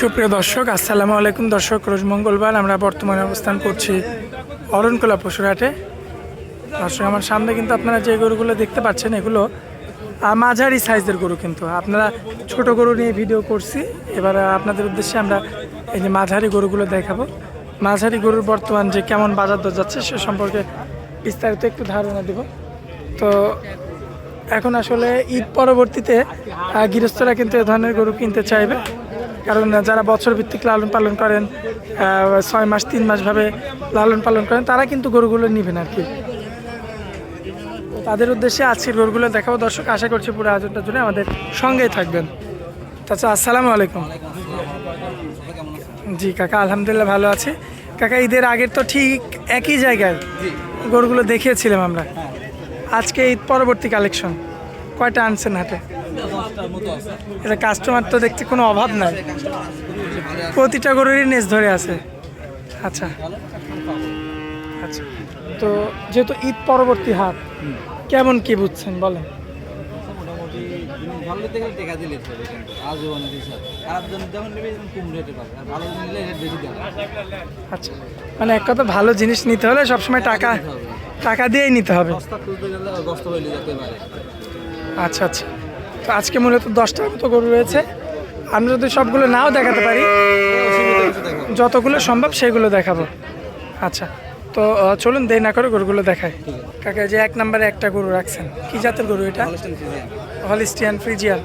সুপ্রিয় দর্শক, আসসালামু আলাইকুম দর্শক, রোজ মঙ্গলবার আমরা বর্তমানে অবস্থান করছি অরণকোলা পশুরহাটে। দর্শক, আমার সামনে কিন্তু আপনারা যে গরুগুলো দেখতে পাচ্ছেন, এগুলো মাঝারি সাইজের গরু কিন্তু। আপনারা ছোট গরু নিয়ে ভিডিও করছি, এবার আপনাদের উদ্দেশ্যে আমরা এই যে মাঝারি গরুগুলো দেখাবো। মাঝারি গরুর বর্তমান যে কেমন বাজার দর যাচ্ছে, সে সম্পর্কে বিস্তারিত একটু ধারণা দেব। তো এখন আসলে ঈদ পরবর্তীতে গৃহস্থরা কিন্তু এ ধরনের গরু কিনতে চাইবে। কারণ যারা বছর ভিত্তিক লালন পালন করেন ছয় মাস, তিন মাস ভাবে লালন পালন করেন, তারা কিন্তু গরুগুলো নেবেন আর কি। তাদের উদ্দেশ্যে আজকের গরুগুলো দেখাবো। দর্শক, আশা করছি পুরো আয়োজনটা জুড়ে আমাদের সঙ্গেই থাকবেন। আচ্ছা আসসালামু আলাইকুম। জি, কাকা, আলহামদুলিল্লাহ ভালো আছি। কাকা, ঈদের আগের তো ঠিক একই জায়গায় গরুগুলো দেখিয়েছিলাম আমরা। আজকে ঈদ পরবর্তী কালেকশন। কয়টা আনছেন হাটে? এটা কাস্টমার তো দেখতে কোনো অভাব নাই। প্রতিটা গরুরই নেজ ধরে আছে। আচ্ছা। আচ্ছা। তো যেহেতু ঈদ পরবর্তী হাট কেমন কি বুঝছেন বলেন? ভালো নিতে টেকা দিলে চলে কিন্তু আজও অনেক খারাপ জন্য যেমন নেবে যেমন কম রেটে পাবে আর ভালো নিলে রেট বেশি দেবে আচ্ছা। মানে এক কথা ভালো জিনিস নিতে হলে সবসময় টাকা টাকা দিয়েই নিতে হবে। সস্তা তুলতে গেলে দশটা হইলে যেতে পারে। আচ্ছা আচ্ছা। তো আজকে মূলত দশটার মতো গরু রয়েছে। আমরা যদি সবগুলো নাও দেখাতে পারি যতগুলো সম্ভব সেগুলো দেখাবো। আচ্ছা তো চলুন দেরি না করে গরুগুলো দেখাই। কাকা যে এক নম্বরে একটা গরু রাখছেন কি জাতের গরু এটা? Holstein Friesian.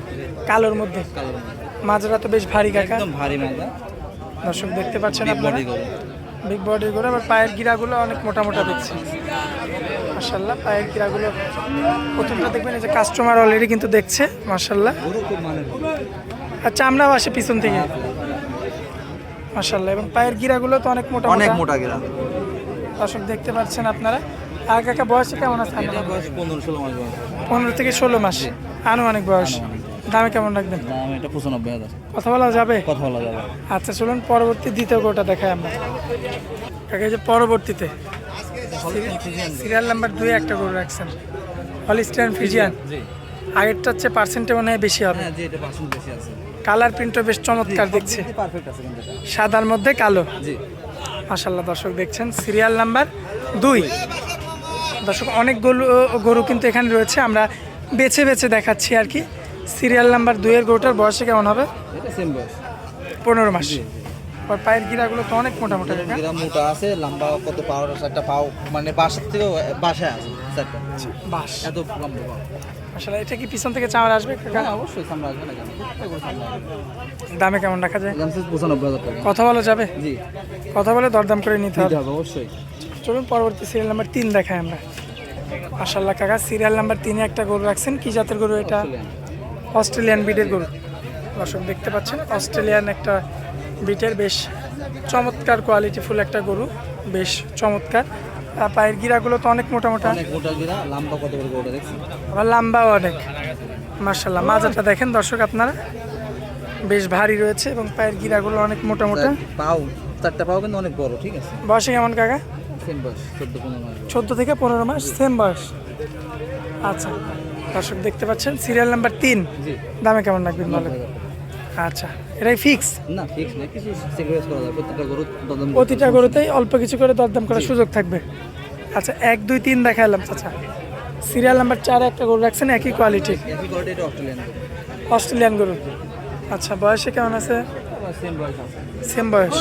কালোর মধ্যে। মাঝরা তো বেশ ভারী কাকা। ভারী দর্শক দেখতে পাচ্ছেন বিগ আপনারা? বিগ বডির গরু আবার পায়ের গিরাগুলো অনেক মোটা মোটা দেখছি। মার্শাল্লাহ পায়ের গিরাগুলো প্রথমটা দেখবেন এই যে কাস্টমার অলরেডি কিন্তু দেখছে মার্শাল্লাহ আর চামড়াও আসে পিছন থেকে। মার্শাল্লাহ এবং পায়ের গিরাগুলো তো অনেক মোটা অনেক মোটা। গেরা। দর্শক দেখতে পাচ্ছেন আপনারা। আর কাকা বয়সে কেমন আছে? বয়স পনেরো ষোলো মাস পনেরো থেকে ষোলো মাস। আনুমানিক বয়স। দামে কেমন রাখবেন? দাম এটা পঁচানব্বই হাজার। কথা বলা যাবে? কথা বলা যাবে। আচ্ছা চলুন পরবর্তী দ্বিতীয় গোটা দেখাই আমরা। কাকা যে পরবর্তীতে। সিরিয়াল নাম্বার দুই একটা গরু রাখছেন। হলিস্টিয়ান ফিজিয়ান জি আগেরটা হচ্ছে পার্সেন্টে মনে হয় বেশি হবে। হ্যাঁ জি এটা পার্সেন্ট বেশি আছে। কালার প্রিন্টও বেশ চমৎকার দেখছে। পারফেক্ট আছে কিন্তু এটা। সাদার মধ্যে কালো। জি। মাসাল্লাহ দর্শক দেখছেন। সিরিয়াল নাম্বার দুই। দর্শক অনেক গরু গরু কিন্তু এখানে রয়েছে। আমরা বেছে বেছে দেখাচ্ছি আর কি। সিরিয়াল নাম্বার দুইয়ের গরুটার বয়সে কেমন হবে? এটা সেম বয়স। পনেরো মাস। আর পায়ের গিরাগুলো তো অনেক মোটা মোটা গ্রাম মোটা আছে লম্বা কত পাওয়ার একটা পাও মানে বাসার থেকে বাসায় আছে চারটা বাস। এত লম্বা পাও। আসলে এটা কি পিছন থেকে চামড়া আসবে কাকা? হ্যাঁ অবশ্যই সামনে আসবে না কেন। দামে কেমন রাখা যায়? পঁচানব্বই হাজার টাকা। কথা বলা যাবে? জি। কথা বলে দরদাম করে নিতে হবে। অবশ্যই। চলুন পরবর্তী সিরিয়াল নাম্বার তিন দেখাই আমরা। মাসাল্লাহ কাকা সিরিয়াল নাম্বার তিনে একটা গরু রাখছেন। কি জাতের গরু এটা? অস্ট্রেলিয়ান। বিটের গরু। দর্শক দেখতে পাচ্ছেন অস্ট্রেলিয়ান একটা বিটের বেশ চমৎকার কোয়ালিটি ফুল একটা গরু বেশ চমৎকার। পায়ের গিরাগুলো তো অনেক মোটা মোটা। আবার লম্বাও অনেক মার্শাল্লাহ মাজাটা দেখেন দর্শক আপনারা। বেশ ভারী রয়েছে এবং পায়ের গিরাগুলো অনেক মোটা মোটা। পাও চারটা পাও কিন্তু অনেক বড় ঠিক আছে? বয়সে কেমন কাকা? চোদ্দ থেকে পনেরো মাস সেম বয়স। আচ্ছা দর্শক দেখতে পাচ্ছেন সিরিয়াল নাম্বার তিন। দামে কেমন রাখবেন বলেন? আচ্ছা এটাই ফিক্স না ফিক্স না কিছু স্যাক্রিফাইস করা যায় প্রত্যেকটা গরু দদম প্রতিটা গরুতেই অল্প কিছু করে দরদাম করার সুযোগ থাকবে। আচ্ছা এক দুই তিন দেখালাম চাচা। সিরিয়াল নাম্বার চারে একটা গরু রাখছেন একই কোয়ালিটি অস্ট্রেলিয়ান গরু। আচ্ছা বয়সে কেমন আছে? সেম বয়স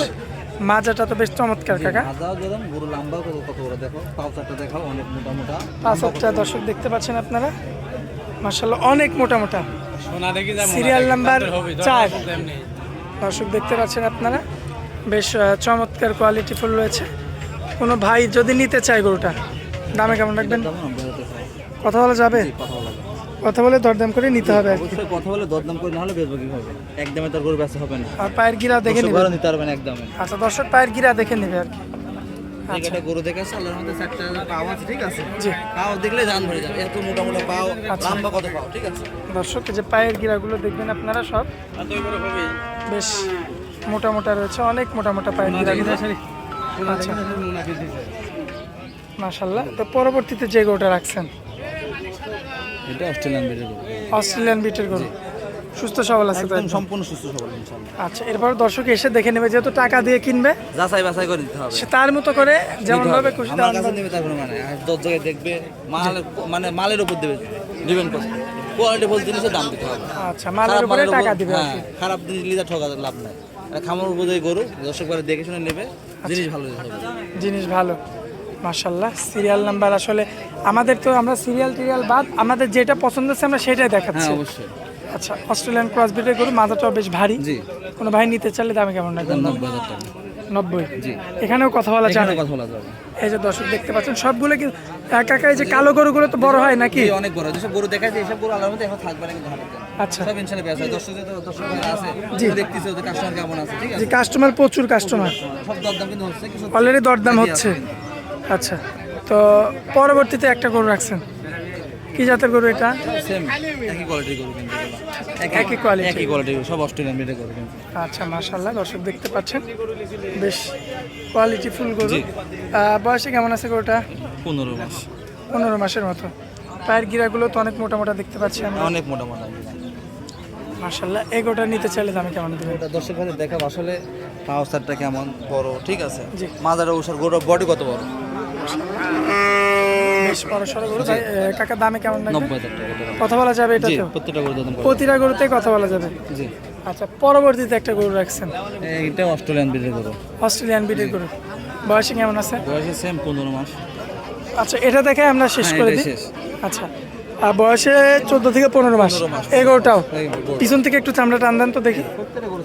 মাজাটা তো বেশ চমৎকার কাকা। গরু লম্বা কত দেখো। দেখাও অনেক মোটা মোটা। পাঁচ একটা দর্শক দেখতে পাচ্ছেন আপনারা। মার্শাল্লাহ অনেক মোটা মোটা। সিরিয়াল নাম্বার চার। দর্শক দেখতে পাচ্ছেন আপনারা বেশ চমৎকার কোয়ালিটি ফুল রয়েছে। কোনো ভাই যদি নিতে চায় গরুটা দামে কেমন রাখবেন? কথা বলা যাবে? কথা বলা যায় কথা বলে দরদাম করে নিতে হবে আর কি। অবশ্যই কথা বলে দরদাম করে না হলে বেচবো কি হবে একদমে তার গরু বেচা হবে না। আর পায়ের গিরা দেখে নেবে নিতে পারবেন একদমে। আচ্ছা দর্শক পায়ের গিরা দেখে নেবে আর কি। একটা গরু দেখেছে আল্লাহর মধ্যে চারটা পাও আছে ঠিক আছে? পাও দেখলে জান ভরে যাবে। এত মোটা মোটা পাও আচ্ছা। লম্বা কত পাও ঠিক আছে? দর্শক যে পায়ের গিরাগুলো দেখবেন আপনারা সব। বেশ মোটা মোটা রয়েছে অনেক মোটা মোটা পায়ের গিরাগুলো। আচ্ছা। মাশাল্লাহ তো পরবর্তীতে যে গরুটা রাখছেন? এটা অস্ট্রেলিয়ান বেড়ে গরু। অস্ট্রেলিয়ান বিটের গরু। সুস্থ সবল আছে একদম? সম্পূর্ণ সুস্থ সবল ইনশাল্লাহ। আচ্ছা এরপর দর্শক এসে দেখে নেবে যেহেতু টাকা দিয়ে কিনবে যাচাই বাছাই করে দিতে হবে। সে তার মতো করে যেমন ভাবে খুশি তেমন কাছে নেবে তার কোনো মানে আর দশ জায়গায় দেখবে মাল মানে মালের উপর দেবে ডিপেন্ড করছে। কোয়ালিটি বল জিনিসের দাম দিতে হবে। আচ্ছা মালের উপরে টাকা দিবে হ্যাঁ, খারাপ জিনিস লিদা ঠকা লাভ নাই। খামার উপর গরু দর্শক বারে দেখে শুনে নেবে আচ্ছা। জিনিস ভালো জিনিস ভালো। মার্শাল্লাহ সিরিয়াল নাম্বার আসলে আমাদের তো আমরা সিরিয়াল টিরিয়াল বাদ আমাদের যেটা পছন্দ হচ্ছে আমরা সেটাই দেখাচ্ছি। হ্যাঁ অবশ্যই। আচ্ছা অস্ট্রেলিয়ান ক্রস ব্রিডের গরু মাথাটাও বেশ ভারী। জি। কোনো ভাই নিতে চাইলে দামে কেমন রাখবেন নব্বই হাজার টাকা। নব্বই? জি। এখানেও কথা বলা যাবে। কথা বলা যাবে। এই যে দর্শক দেখতে পাচ্ছেন সবগুলো কি একা একা এই যে কালো গরুগুলো তো বড় হয় নাকি? অনেক বড়। যেসব গরু দেখাচ্ছে এসব গরু আলার মধ্যে এখন থাকবে না কিন্তু আচ্ছা। সব ইনশাল্লাহ ব্যবসা দর্শক দর্শক আছে জি। দেখতেছে ওদের কাস্টমার কেমন আছে ঠিক আছে? যে কাস্টমার প্রচুর কাস্টমার সব দরদাম কিন্তু হচ্ছে কিছু অলরেডি দরদাম হচ্ছে। আচ্ছা তো পরবর্তীতে একটা গরু রাখছেন। কি জাতের গরু এটা? সেম একই কোয়ালিটির গরু কিন্তু। একই quality। একই কোয়ালিটির সব অস্ট্রেলিয়ান ব্রিডের গরু কিন্তু। আচ্ছা মাশাল্লাহ দর্শক দেখতে পাচ্ছেন। বেশ কোয়ালিটি ফুল গরু। বয়সে কেমন আছে গরুটা? পনেরো মাস। পনেরো মাসের মতো। পায়ের গিরাগুলো তো অনেক মোটা মোটা দেখতে পাচ্ছি আমরা। অনেক মোটা মোটা মাশাল্লাহ এই গরুটা নিতে চাইলে দামে কেমন দেবেন? এটা দর্শক ভাই দেখাবো আসলে পাওসারটা কেমন বড় ঠিক আছে? জি। মাজার ওষার গরুর বডি কত বড়? বেশ বড় সড়ো গরু। ভাই, এ, দামে কেমন লাগবে? নব্বই হাজার কথা বলা যাবে এটা তো? গরু দাম প্রতিটা গরুতে কথা বলা যাবে? জি। আচ্ছা পরবর্তীতে একটা গরু রাখছেন। এটা অস্ট্রেলিয়ান ব্রিডের গরু। অস্ট্রেলিয়ান গরু। বয়সে কেমন আছে? বয়সে সেম পনেরো মাস। আচ্ছা এটা দেখে আমরা শেষ হ্যাঁ, করে দিই। আচ্ছা আর বয়সে চোদ্দ থেকে পনেরো মাস। 15 মাস। এই গরুটাও? এই গরু। পিছন থেকে একটু চামড়া টান দেন তো দেখি। গরু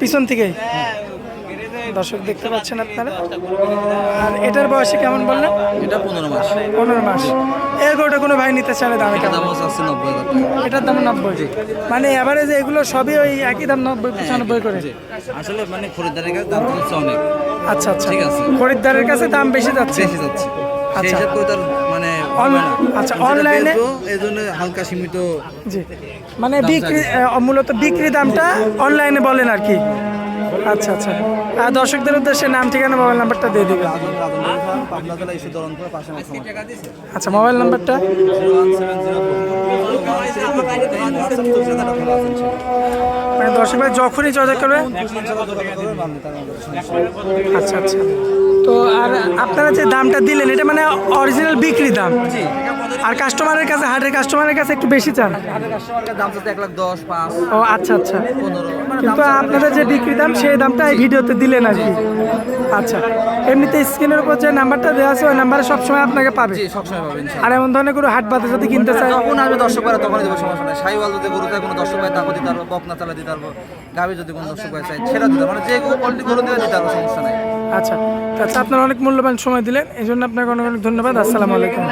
পিছন থেকেই? দর্শক দেখতে পাচ্ছেন আপনারা। আর এটার বয়সে কেমন বললেন? এটা পনেরো মাস। পনেরো মাস। এই গরুটা কোনো ভাই নিতে চাইলে দামে এটা দাম হচ্ছে নব্বই এটার দাম নব্বই। মানে এভারেজ এগুলো সবই ওই একই দাম নব্বই পঁচানব্বই করে। আসলে মানে খরিদ্দারের কাছে দাম হচ্ছে অনেক। আচ্ছা আচ্ছা। ঠিক আছে। খরিদ্দারের কাছে দাম বেশি যাচ্ছে? বেশি যাচ্ছে। আচ্ছা। মানে। আচ্ছা, অনলাইনে- হালকা সীমিত জি। মানে বিক্রি মূলত বিক্রি দামটা অনলাইনে বলেন আর কি। আচ্ছা আচ্ছা। আর দর্শকদের উদ্দেশ্যে নাম, ঠিকানা মোবাইল নাম্বারটা দিয়ে দিবেন। আচ্ছা মোবাইল নাম্বারটা মানে দর্শক ভাই যখনই যোগাযোগ করবে? আচ্ছা আচ্ছা। তো আর আপনারা যে দামটা দিলেন, এটা মানে অরিজিনাল বিক্রি দাম? আর কাস্টমারের কাছে হাটের কাস্টমারের কাছে একটু বেশি চান? ও আচ্ছা আচ্ছা। কিন্তু আপনাদের যে বিক্রি দাম সেই দামটা এই ভিডিওতে দিলেন আর কি। আচ্ছা। এমনিতে স্ক্রিনের উপর যে নাম্বারটা দেওয়া আছে ওই নাম্বারে সবসময় আপনাকে পাবে? পাবেন আর এমন ধরনের কোনো হাট বাদে যদি কিনতে চায়? তখন আসবে দর্শক ভাই তখনই দেবো সমস্যা নেই। সাইওয়াল যদি গরু চায় কোনো দর্শক ভাই তাকে দিতে পারব বকনা চালা দিতে পারব গাভি যদি কোনো দর্শক ভাই চাই সেটা দিতে মানে যে কোয়ালিটি গরু দিতে পারব সমস্যা নাই। আচ্ছা। আচ্ছা আপনার অনেক মূল্যবান সময় দিলেন এই জন্য আপনাকে অনেক অনেক ধন্যবাদ। আসসালামু আলাইকুম।